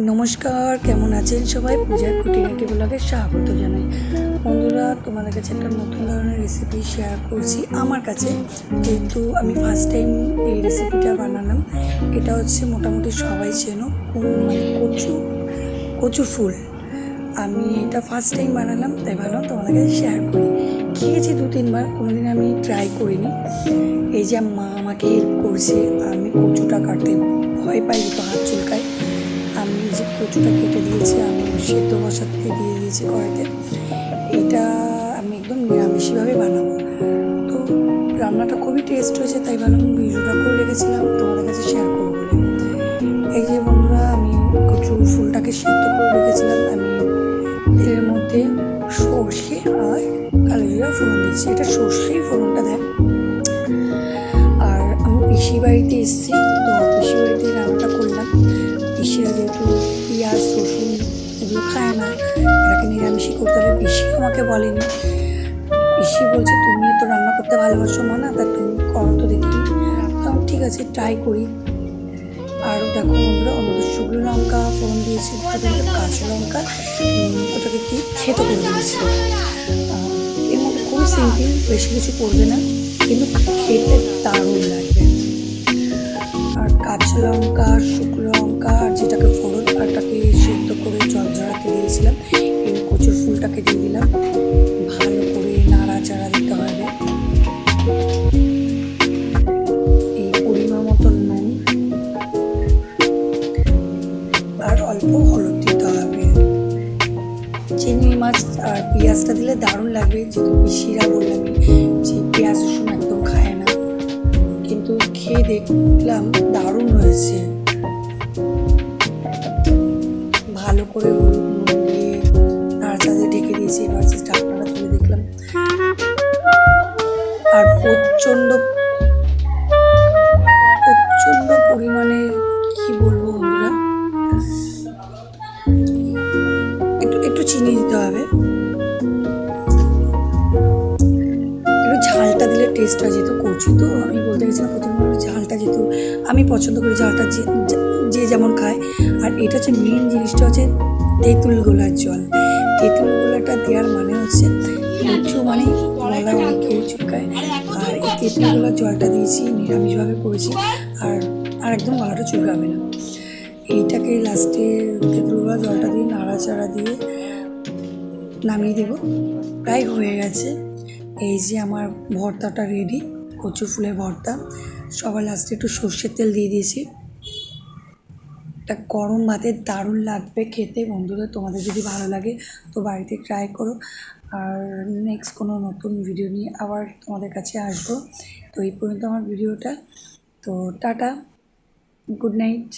নমস্কার, কেমন আছেন সবাই? পূজার খুঁটিনাটি ব্লগে স্বাগত জানাই। বন্ধুরা, তোমাদের কাছে একটা নতুন ধরনের রেসিপি শেয়ার করছি আমার কাছে। যেহেতু আমি ফার্স্ট টাইম এই রেসিপিটা বানালাম, এটা হচ্ছে মোটামুটি সবাই চেনো মানে কচু কচু ফুল। আমি এটা ফার্স্ট টাইম বানালাম, তাই ভাবলাম তোমাদের কাছে শেয়ার করি। খেয়েছি দু, তিনবার, কোনোদিন আমি ট্রাই করিনি। এই যে মা আমাকে হেল্প করছে, আমি কচুটা কাটতে ভয় পাই তো হাত চুলকায়। কচুটা কেটে দিয়েছি আমি সেদ্ধ বসাতে দিয়ে দিয়েছি কড়াইতে। এটা আমি একদম নিরামিষভাবে বানাবো। তো রান্নাটা খুবই টেস্ট হয়েছে, তাই ভাবলাম ভিডিওটা করে রেখেছিলাম, তোমাদের কাছে শেয়ার করব বলে। এই যে বন্ধুরা, আমি কচু ফুলটাকে সেদ্ধ করে রেখেছিলাম। আমি তেলের মধ্যে সর্ষে আর কালো জিরা ফোড়ন দিচ্ছি এটা সর্ষেই ফোড়নটা দেয়। আর আমি পিসি বাড়িতে এসেছি পিসি আমাকে বলেনি। পিসি বলছে, তুমি তো রান্না করতে ভালোবাসো মা না তা তুমি করো তো দেখি। তো আমি ঠিক আছে ট্রাই করি। আর দেখো আমাদের শুকনো লঙ্কা, ফোড়ন দিয়েছি কাঁচা লঙ্কা ওটাকে কি খেতে করে দিয়েছি। এর মধ্যে খুবই সিম্পল বেশি কিছু করবে না, কিন্তু খেতে দারুণ লাগবে। আর কাঁচা লঙ্কা, শুকনো চিংড়ি মাছ আর পেঁয়াজটা দিলে দারুণ লাগবে যেহেতু পিসিরা বললামই যে পেঁয়াজ রসুন একদম খায় না। কিন্তু খেয়ে দেখলাম দারুণ হয়েছে। ভালো করে ঢাকনাটা তুলে দেখলাম। আর প্রচণ্ড প্রচণ্ড পরিমাণে কি বলব? ঝালটা দিলে টেস্ট হয় যেহেতু কচু তো আমি বলতে গেছিলাম প্রথমে ঝালটা যেহেতু আমি পছন্দ করি ঝালটা যে যেমন খায়। আর এটা হচ্ছে মেন জিনিসটা হচ্ছে তেঁতুল গোলার জল। তেঁতুল গোলাটা দেওয়ার মানে হচ্ছে কচু মানে গলা অনেকেই চুলকায় আর এই তেঁতুল গোলার জলটা দিয়েছি, নিরামিষভাবে করেছি, আর আর একদম গলাটা চুলকাবে না। এইটাকে লাস্টে তেঁতুলগুলো জলটা দিয়ে নাড়াচাড়া দিয়ে নামিয়ে দেব। প্রায় হয়ে গেছে। এই যে আমার ভর্তাটা রেডি কচু ফুলের ভর্তা। সবার লাস্টে একটু সর্ষের তেল দিয়ে দিয়েছি। এটা গরম ভাতে দারুণ লাগবে খেতে। বন্ধুদের তোমাদের যদি ভালো লাগে তো বাড়িতে ট্রাই করো। আর নেক্সট কোনো নতুন ভিডিও নিয়ে আবার তোমাদের কাছে আসব। তো এই পর্যন্ত আমার ভিডিওটা তো টাটা গুড নাইট